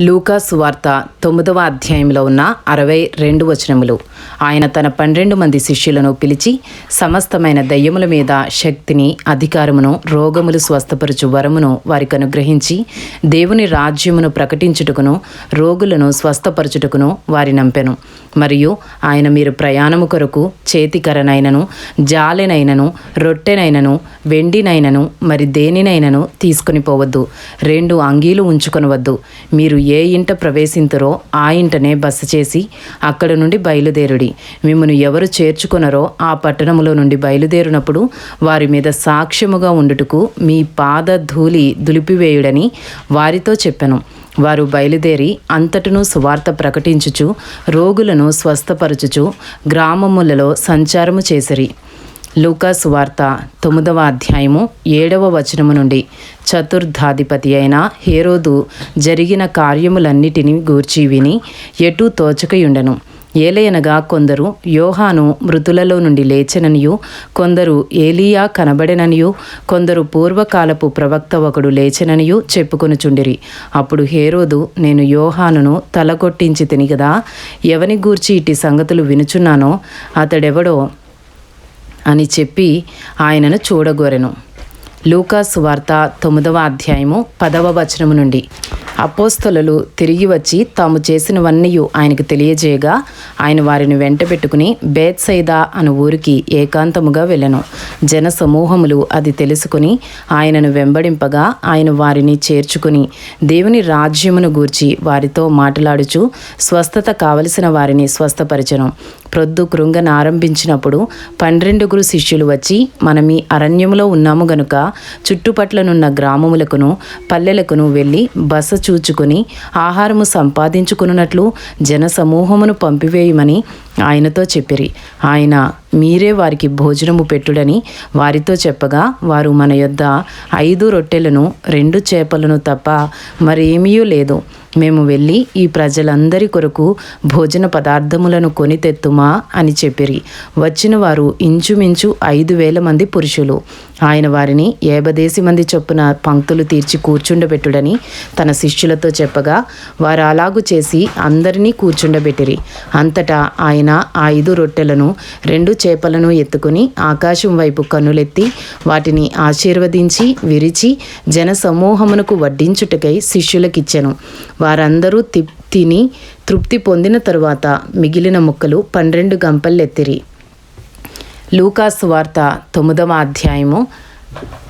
లూకాసు వార్త తొమ్మిదవ అధ్యాయంలో ఉన్న అరవై రెండు వచనములు. ఆయన తన పన్నెండు మంది శిష్యులను పిలిచి సమస్తమైన దయ్యముల మీద శక్తిని అధికారమును రోగములు స్వస్థపరచు వరమును వారికి అనుగ్రహించి దేవుని రాజ్యమును ప్రకటించుటకును రోగులను స్వస్థపరచుటకును వారి నంపెను. మరియు ఆయన మీరు ప్రయాణము కొరకు చేతికరనైనను జాలెనైనను రొట్టెనైనను వెండినైనను మరి దేనినైనను తీసుకుని పోవద్దు. రెండు అంగీలు ఉంచుకొనవద్దు. మీరు ఏ ఇంట ప్రవేశింతురో ఆ ఇంటనే బస చేసి అక్కడ నుండి బయలుదేరుడి. మిమ్మను ఎవరు చేర్చుకొనరో ఆ పట్టణములో నుండి బయలుదేరినప్పుడు వారి మీద సాక్ష్యముగా ఉండుటకు మీ పాద ధూళి దులిపివేయుడని వారితో చెప్పాను. వారు బయలుదేరి అంతటను సువార్త ప్రకటించుచు రోగులను స్వస్థపరచుచు గ్రామములలో సంచారము చేసిరి. లూకాస్ వార్త తొమ్మిదవ అధ్యాయము ఏడవ వచనము నుండి. చతుర్థాధిపతి అయిన హేరోదు జరిగిన కార్యములన్నిటినీ గూర్చి విని ఎటూ తోచకయుండెను. ఏలయనగా కొందరు యోహాను మృతులలో నుండి లేచెననియు కొందరు ఏలియా కనబడెననియు కొందరు పూర్వకాలపు ప్రవక్త ఒకడు లేచెననియు చెప్పుకొనుచుండిరి. అప్పుడు హేరోదు నేను యోహానును తలకొట్టించి తిని కదా ఎవని గూర్చి ఇటు సంగతులు వినుచున్నానో అతడెవడో అని చెప్పి ఆయనను చూడగోరెను. లూకాసు వార్త తొమ్మిదవ అధ్యాయము పదవ వచనము నుండి. అపోస్తలు తిరిగి వచ్చి తాము చేసినవన్నీ ఆయనకు తెలియజేయగా ఆయన వారిని వెంట పెట్టుకుని బేత్సైదా అను ఊరికి ఏకాంతముగా వెళ్ళను. జన సమూహములు అది తెలుసుకుని ఆయనను వెంబడింపగా ఆయన వారిని చేర్చుకుని దేవుని రాజ్యమును గూర్చి వారితో మాట్లాడుచు స్వస్థత కావలసిన వారిని స్వస్థపరచను. ప్రొద్దు కృంగన ఆరంభించినప్పుడు పన్నెండుగురు శిష్యులు వచ్చి మనమీ అరణ్యములో ఉన్నాము గనుక చుట్టుపట్లనున్న గ్రామములకును పల్లెలకును వెళ్ళి బస చూచుకుని ఆహారము సంపాదించుకున్నట్లు జన సమూహమును పంపివేయమని ఆయనతో చెప్పిరి. ఆయన మీరే వారికి భోజనము పెట్టుడని వారితో చెప్పగా వారు మన యొద్ద ఐదు రొట్టెలను రెండు చేపలను తప్ప మరేమీ లేదు. మేము వెళ్ళి ఈ ప్రజలందరి కొరకు భోజన పదార్థములను కొని తెత్తుమా అని చెప్పిరి. వచ్చిన వారు ఇంచుమించు ఐదు వేల మంది పురుషులు. ఆయన వారిని ఏబదేసి మంది చొప్పున పంక్తులు తీర్చి కూర్చుండబెట్టుడని తన శిష్యులతో చెప్పగా వారు అలాగు చేసి అందరినీ కూర్చుండబెట్టిరి. అంతటా ఆయన ఆ ఐదు రొట్టెలను రెండు చేపలను ఎత్తుకుని ఆకాశం వైపు కన్నులెత్తి వాటిని ఆశీర్వదించి విరిచి జన సమూహమునకు వడ్డించుటకై శిష్యులకిచ్చెను. వారందరూ తి తిని తృప్తి పొందిన తరువాత మిగిలిన ముక్కలు పన్నెండు గంపల్లెత్తిరి లూకాసు వార్త తొమ్మిదవ అధ్యాయము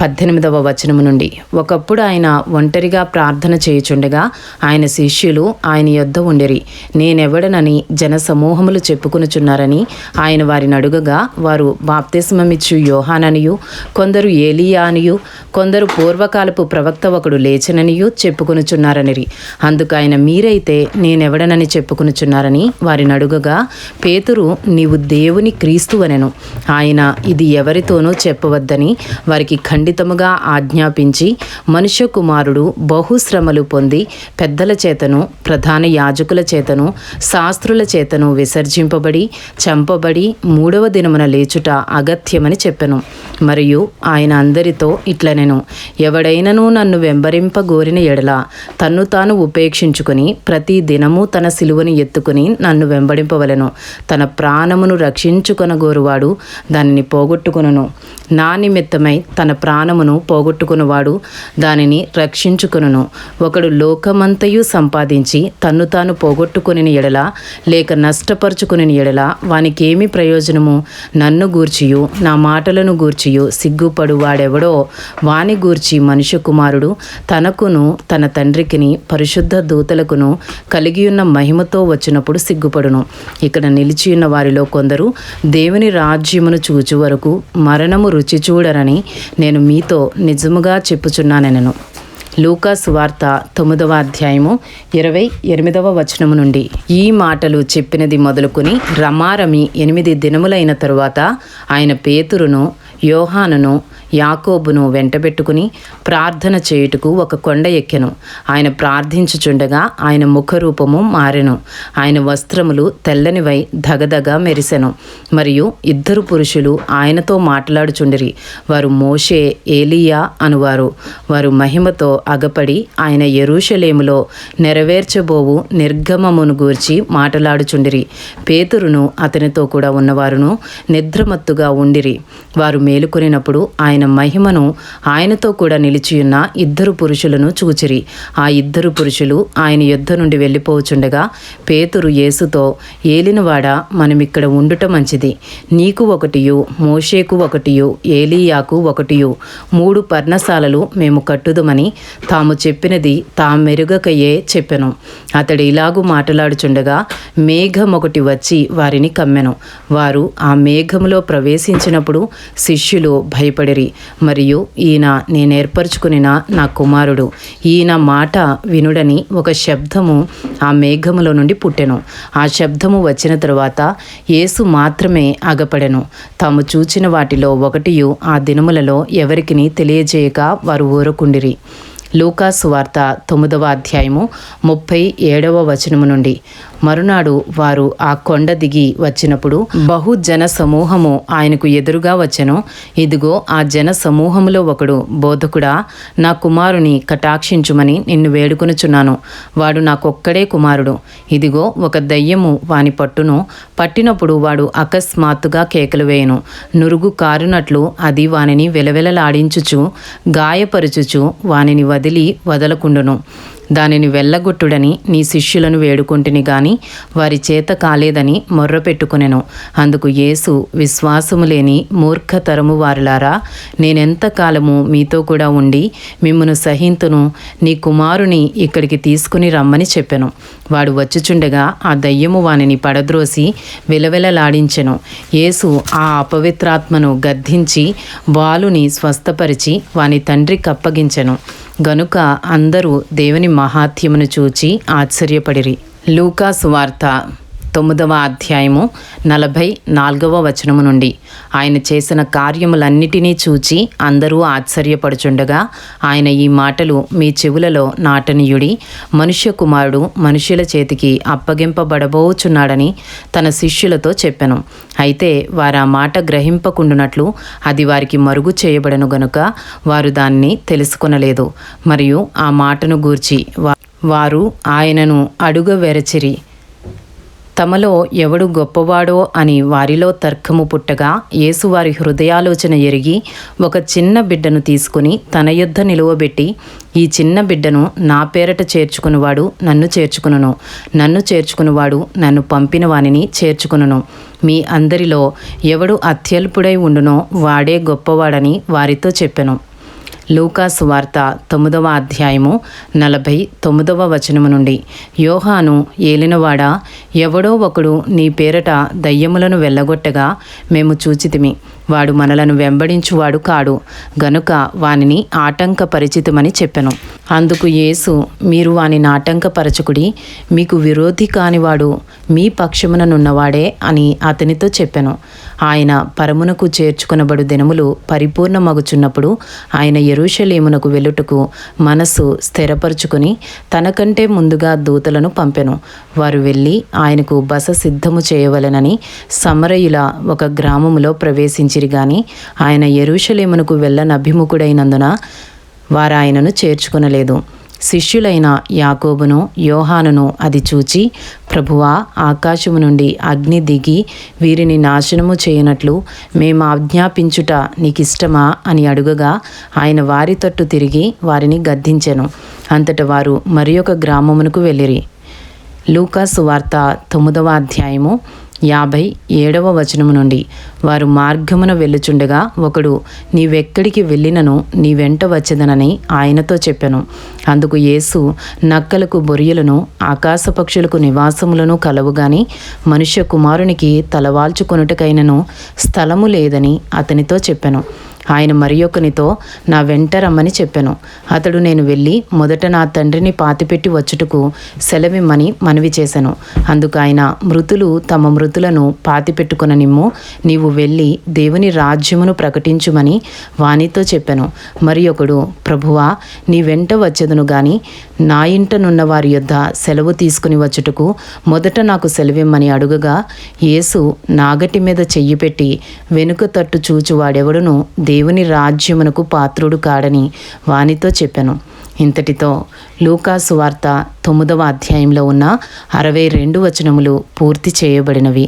పద్దెనిమిదవ వచనము నుండి. ఒకప్పుడు ఆయన ఒంటరిగా ప్రార్థన చేయుచుండగా ఆయన శిష్యులు ఆయన యొద్ద ఉండిరి. నేనెవడనని జన సమూహములు చెప్పుకొనుచున్నారని ఆయన వారిని అడుగగా వారు బాప్తిస్మమిచ్చు యోహాననియు కొందరు ఏలియా అనియు కొందరు పూర్వకాలపు ప్రవక్త ఒకడు లేచననియు చెప్పుకొనుచున్నారనిరి. అందుకు ఆయన మీరైతే నేనెవడనని చెప్పుకొనుచున్నారని వారిని అడుగగా పేతురు నీవు దేవుని క్రీస్తు అనెను. ఆయన ఇది ఎవరితోనూ చెప్పవద్దని వారి వారికి ఖండితముగా ఆజ్ఞాపించి మనుష్య కుమారుడు బహుశ్రమలు పొంది పెద్దల చేతను ప్రధాన యాజకుల చేతను శాస్త్రుల చేతను విసర్జింపబడి చంపబడి మూడవ దినమున లేచుట అగత్యమని చెప్పెను. మరియు ఆయన అందరితో ఇట్లనెను ఎవడైనను నన్ను వెంబరింపగోరిన ఎడల తన్ను తాను ఉపేక్షించుకొని ప్రతి దినము తన సిలువను ఎత్తుకుని నన్ను వెంబడింపవలెను. తన ప్రాణమును రక్షించుకొనగోరువాడు దానిని పోగొట్టుకును నా నిమిత్తమై తన ప్రాణమును పోగొట్టుకునివాడు దానిని రక్షించుకును ఒకడు లోకమంతయు సంపాదించి తన్ను తాను పోగొట్టుకుని ఎడల లేక నష్టపరుచుకుని ఎడల వానికేమి ప్రయోజనము? నన్ను గూర్చియు నా మాటలను గూర్చియు సిగ్గుపడు వాడెవడో వాని గూర్చి మనుష్య కుమారుడు తనకును తన తండ్రికిని పరిశుద్ధ దూతలకును కలిగియున్న మహిమతో వచ్చినప్పుడు సిగ్గుపడును. ఇక్కడ నిలిచియున్న వారిలో కొందరు దేవుని రాజ్యమును చూచు వరకు మరణము రుచి చూడరని నేను మీతో నిజముగా చెప్పుచున్నానెనను. లూకాసు వార్త తొమ్మిదవ అధ్యాయము ఇరవై ఎనిమిదవ వచనము నుండి ఈ మాటలు చెప్పినది మొదలుకొని రమారమి ఎనిమిది దినములైన తరువాత ఆయన పేతురును యోహానును యాకోబును వెంటబెట్టుకుని ప్రార్థన చేయుటకు ఒక కొండ ఎక్కెను. ఆయన ప్రార్థించుచుండగా ఆయన ముఖరూపము మారెను. ఆయన వస్త్రములు తెల్లనివై ధగధగ మెరిసెను. మరియు ఇద్దరు పురుషులు ఆయనతో మాట్లాడుచుండిరి. వారు మోషే ఏలియా అనువారు. వారు మహిమతో అగపడి ఆయన ఎరూషలేములో నెరవేర్చబోవు నిర్గమమును గూర్చి మాట్లాడుచుండిరి. పేతురును అతనితో కూడా ఉన్నవారును నిద్రమత్తుగా ఉండిరి. వారు మేలుకొనినప్పుడు ఆయన మహిమను ఆయనతో కూడా నిలిచియున్న ఇద్దరు పురుషులను చూచిరి. ఆ ఇద్దరు పురుషులు ఆయన యుద్ధ నుండి వెళ్ళిపోవచుండగా పేతురు యేసుతో ఏలినవాడ మనమిక్కడ ఉండుట మంచిది. నీకు ఒకటియు మోషేకు ఒకటియు ఏలీయాకు ఒకటియు. మూడు పర్ణశాలలు మేము కట్టుదమని తాము చెప్పినది తామెరుగకయే చెప్పెను. అతడు ఇలాగు మాట్లాడుచుండగా మేఘం ఒకటి వచ్చి వారిని కమ్మెను. వారు ఆ మేఘములో ప్రవేశించినప్పుడు శిష్యులు భయపడిరి. మరియు ఈయన నేను ఏర్పరచుకునిన నా కుమారుడు. ఈయన మాట వినుడని ఒక శబ్దము ఆ మేఘములో నుండి పుట్టెను. ఆ శబ్దము వచ్చిన తరువాత యేసు మాత్రమే అగపడెను తాము చూచిన వాటిలో ఒకటియు ఆ దినములలో ఎవరికి తెలియజేయక వారు ఊరకుండిరి. లూకాసు వార్త తొమ్మిదవ అధ్యాయము ముప్పై ఏడవ వచనము నుండి. మరునాడు వారు ఆ కొండ దిగి వచ్చినప్పుడు బహు జన సమూహము ఆయనకు ఎదురుగా వచ్చెను. ఇదిగో ఆ జన సమూహములో ఒకడు బోధకుడా నా కుమారుని కటాక్షించుమని నిన్ను వేడుకొనుచున్నాను. వాడు నాకొక్కడే కుమారుడు. ఇదిగో ఒక దయ్యము వాని పట్టును పట్టినప్పుడు వాడు అకస్మాత్తుగా కేకలు వేయను. నురుగు కారునట్లు అది వానిని వెలవెలలాడించుచు గాయపరుచుచు వానిని వదిలి వదలకుండును. దానిని వెళ్ళగొట్టుడని నీ శిష్యులను వేడుకొంటిని గాని వారి చేత కాలేదని మొర్రపెట్టుకునెను అందుకు యేసు విశ్వాసము లేని మూర్ఖతరము వారులారా నేనెంత కాలము మీతో కూడా ఉండి మిమ్మను సహింతును నీ కుమారుని ఇక్కడికి తీసుకుని రమ్మని చెప్పెను. వాడు వచ్చుచుండగా ఆ దయ్యము వానిని పడద్రోసి విలవిలలాడించెను. యేసు ఆ అపవిత్రాత్మను గద్దించి బాలుని స్వస్థపరిచి వాని తండ్రికి అప్పగించెను. గనుక అందరూ దేవుని మహాత్యమును చూచి ఆశ్చర్యపడిరి. లూకాసు వార్త. తొమ్మిదవ అధ్యాయము నలభై నాలుగవ వచనము నుండి. ఆయన చేసిన కార్యములన్నిటినీ చూచి అందరూ ఆశ్చర్యపడుచుండగా ఆయన ఈ మాటలు మీ చెవులలో నాటనీయుడి మనుష్య కుమారుడు మనుష్యుల చేతికి అప్పగింపబడబోచున్నాడని తన శిష్యులతో చెప్పెను. అయితే వారు ఆ మాట గ్రహింపకుండునట్లు అది వారికి మరుగు చేయబడను గనుక వారు దాన్ని తెలుసుకొనలేదు. మరియు ఆ మాటను గూర్చి వారు ఆయనను అడుగవెరచిరి తమలో ఎవడు గొప్పవాడో అని వారిలో తర్కము పుట్టగా యేసువారి హృదయాలోచన ఎరిగి ఒక చిన్న బిడ్డను తీసుకుని తన యుద్ధ నిలువబెట్టి ఈ చిన్న బిడ్డను నా పేరట చేర్చుకునివాడు నన్ను చేర్చుకును నన్ను చేర్చుకునివాడు నన్ను పంపిన వానిని చేర్చుకును మీ అందరిలో ఎవడు అత్యల్పుడై ఉండునో వాడే గొప్పవాడని వారితో చెప్పెను. లూకాసు వార్త తొమ్మిదవ అధ్యాయము నలభై తొమ్మిదవ వచనము నుండి. యోహాను ఏలినవాడా ఎవడో ఒకడు నీ పేరట దయ్యములను వెళ్ళగొట్టగా మేము చూచితిమి. వాడు మనలను వెంబడించువాడు కాడు గనుక వానిని ఆటంకపరిచితమని చెప్పెను. అందుకు యేసు మీరు వాని నాటంకపరచుకుడి మీకు విరోధి కానివాడు మీ పక్షముననున్నవాడే అని అతనితో చెప్పాను. ఆయన పరమునకు చేర్చుకునబడు దినములు పరిపూర్ణమగుచున్నప్పుడు ఆయన ఎరుషలేమునకు వెళ్ళుటకు మనస్సు స్థిరపరుచుకొని తనకంటే ముందుగా దూతలను పంపెను. వారు వెళ్ళి ఆయనకు బస సిద్ధము చేయవలెనని సమరయుల ఒక గ్రామములో ప్రవేశించిరి గాని ఆయన ఎరుషలేమునకు వెళ్ళనభిముఖుడైనందున వారు ఆయనను చేర్చుకొనలేదు. శిష్యులైన యాకోబును యోహానును అది చూచి ప్రభువా ఆకాశము నుండి అగ్ని దిగి వీరిని నాశనము చేయనట్లు మేము ఆజ్ఞాపించుట నీకిష్టమా? అని అడుగగా ఆయన వారి తట్టు తిరిగి వారిని గద్దించెను. అంతట వారు మరి ఒక గ్రామమునకు వెళ్ళిరి. లూకాసు వార్త తొమ్మిదవ అధ్యాయము యాభై ఏడవ వచనము నుండి. వారు మార్గమున వెళ్ళుచుండగా ఒకడు నీవెక్కడికి వెళ్ళినను? నీ వెంట వచ్చదనని ఆయనతో చెప్పాను. అందుకు యేసు నక్కలకు బొరియలను ఆకాశ పక్షులకు నివాసములను కలవుగాని మనుష్య కుమారునికి తలవాల్చుకొనుటకైనను స్థలము లేదని అతనితో చెప్పాను. ఆయన మరి ఒకనితో నా వెంట రమ్మని చెప్పాను. అతడు నేను వెళ్ళి మొదట నా తండ్రిని పాతిపెట్టి వచ్చుటకు సెలవిమ్మని మనవి చేశాను అందుకు ఆయన మృతులు తమ మృతులను పాతిపెట్టుకుననిమ్ము. నీవు వెళ్ళి దేవుని రాజ్యమును ప్రకటించుమని వానితో చెప్పాను. మరి ఒకడు ప్రభువా నీ వెంట వచ్చేదను గాని నా ఇంటనున్న వారి యొద్ద సెలవు తీసుకుని వచ్చుటకు మొదట నాకు సెలవిమ్మని అడుగగా యేసు నాగటి మీద చెయ్యి పెట్టి వెనుక తట్టు చూచువాడెవడును? దేవుని రాజ్యమునకు పాత్రుడు కాడని వానితో చెప్పాను. ఇంతటితో లూకాసు వార్త తొమ్మిదవ అధ్యాయంలో ఉన్న అరవై రెండు వచనములు పూర్తి చేయబడినవి.